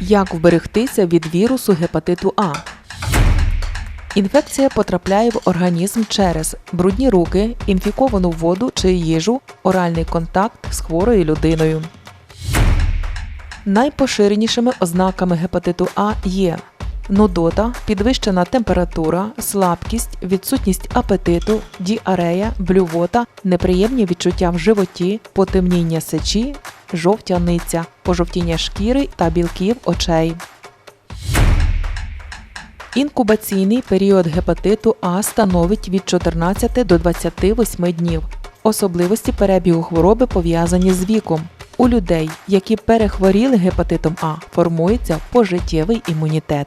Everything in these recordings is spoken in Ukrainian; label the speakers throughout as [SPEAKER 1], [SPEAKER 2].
[SPEAKER 1] Як вберегтися від вірусу гепатиту А? Інфекція потрапляє в організм через брудні руки, інфіковану воду чи їжу, оральний контакт з хворою людиною. Найпоширенішими ознаками гепатиту А є нудота, підвищена температура, слабкість, відсутність апетиту, діарея, блювота, неприємні відчуття в животі, потемніння сечі, жовтяниця, пожовтіння шкіри та білків очей. Інкубаційний період гепатиту А становить від 14 до 28 днів. Особливості перебігу хвороби пов'язані з віком. У людей, які перехворіли гепатитом А, формується пожиттєвий імунітет.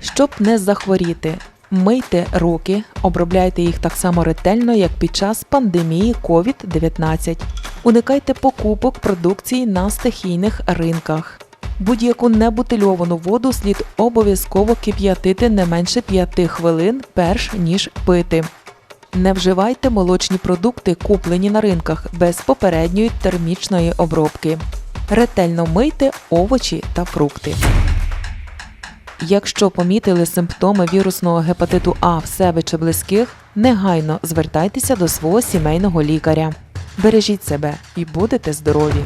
[SPEAKER 1] Щоб не захворіти, мийте руки, обробляйте їх так само ретельно, як під час пандемії COVID-19. Уникайте покупок продукції на стихійних ринках. Будь-яку небутильовану воду слід обов'язково кип'ятити не менше 5 хвилин, перш ніж пити. Не вживайте молочні продукти, куплені на ринках без попередньої термічної обробки. Ретельно мийте овочі та фрукти. Якщо помітили симптоми вірусного гепатиту А в себе чи близьких, негайно звертайтеся до свого сімейного лікаря. Бережіть себе і будете здорові!